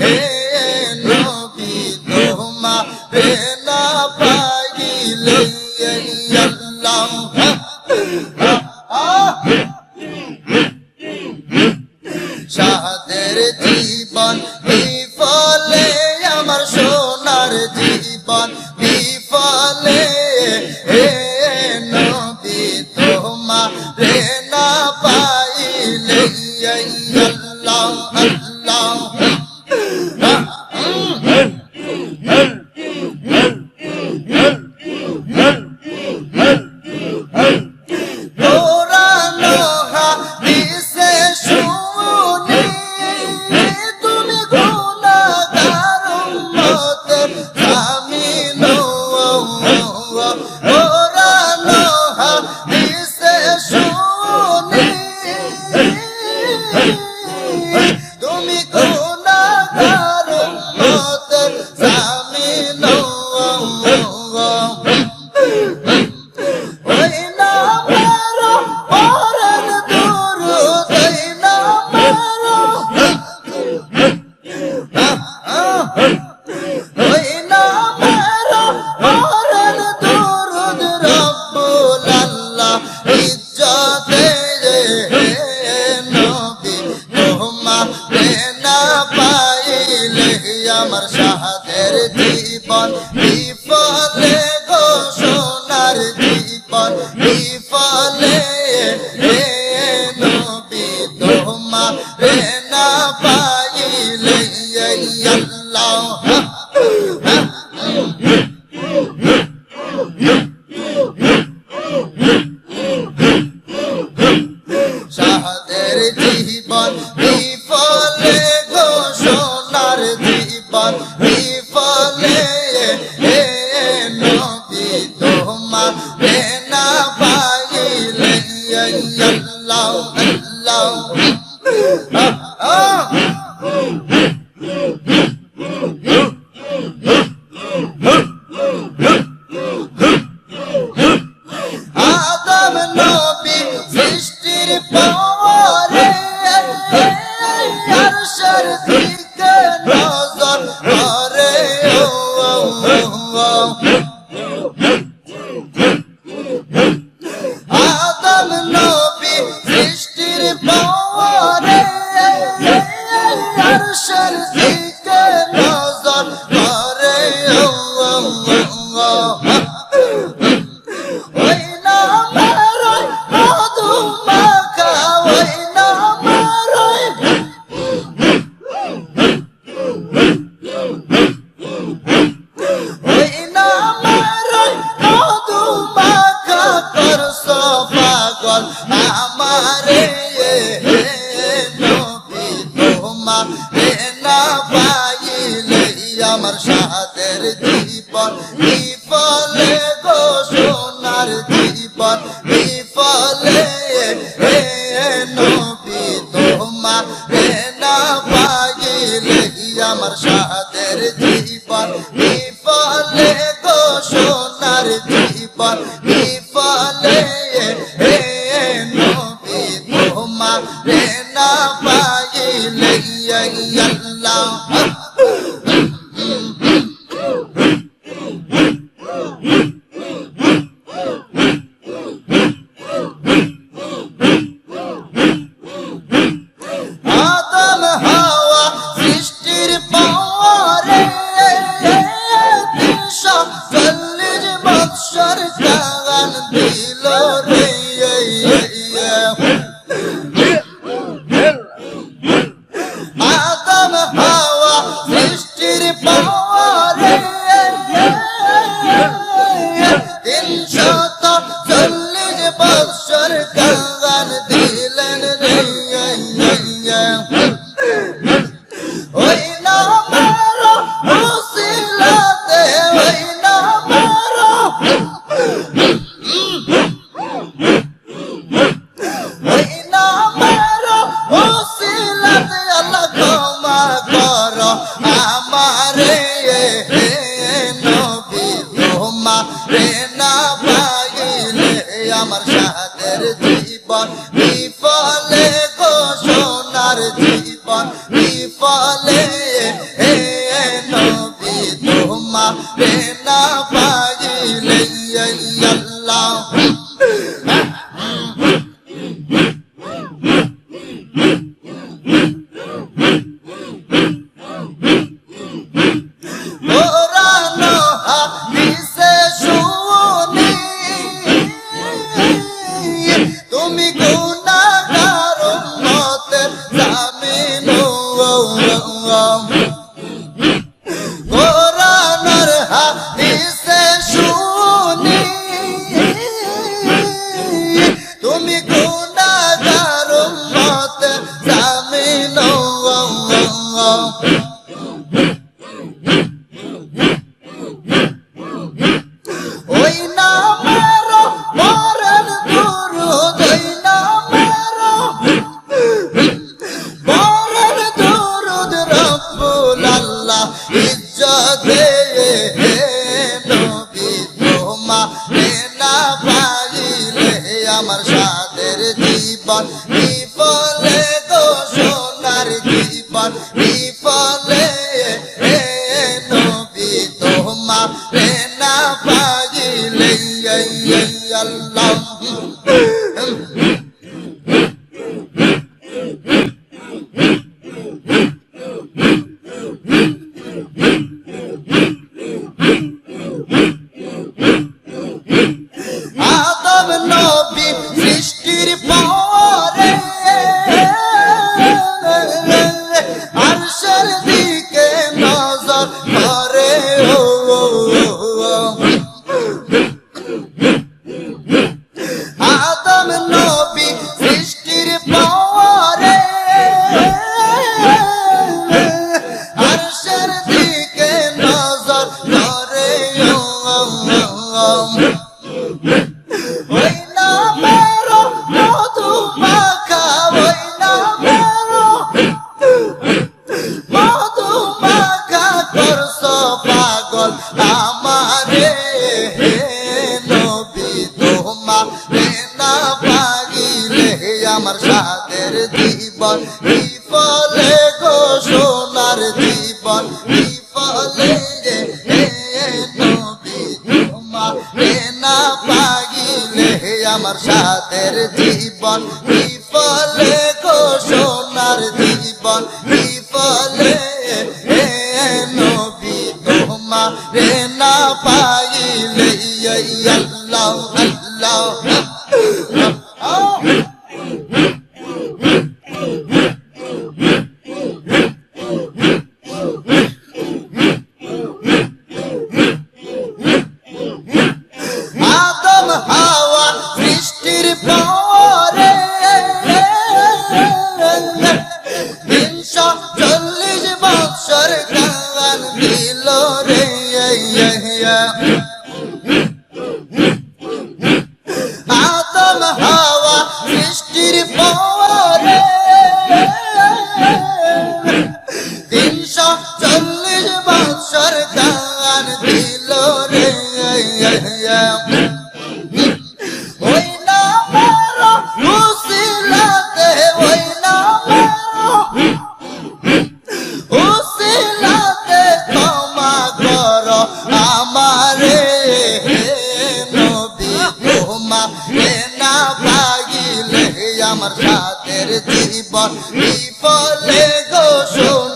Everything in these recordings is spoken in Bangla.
হে নবী তোমা রে না পাইলে আল্লাহ শাহাদের জীবন বিফলে আমার সোনার জীবন বিফলে। gotta be. Allah জীবন বিফলে গো সোনার জীবন বিফলে নবী, তোমার না পাইলে আমার সাদের জীবন বিফলে গো সোনার জীবন বিফলে নবী, তোমার না পাই Mustafa love মা রে না পাইলে আমার সাদের জীবন আমার সাদের জীবন বিফলে গো সোনার জীবন বিফলে না পাগিলে আমার সাদের জীবন বিফলে গো সোনার জীবন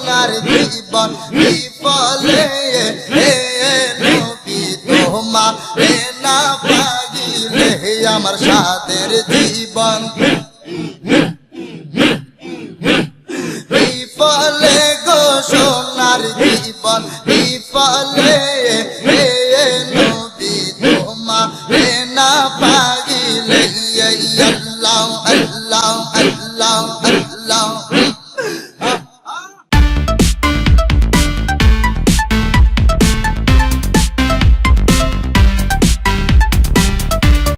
আমার জীবন বিফলে নবী তোমার না পাগিলে আমার সাদের জীবন। বিফলে গো সোনার জীবন, বিফলে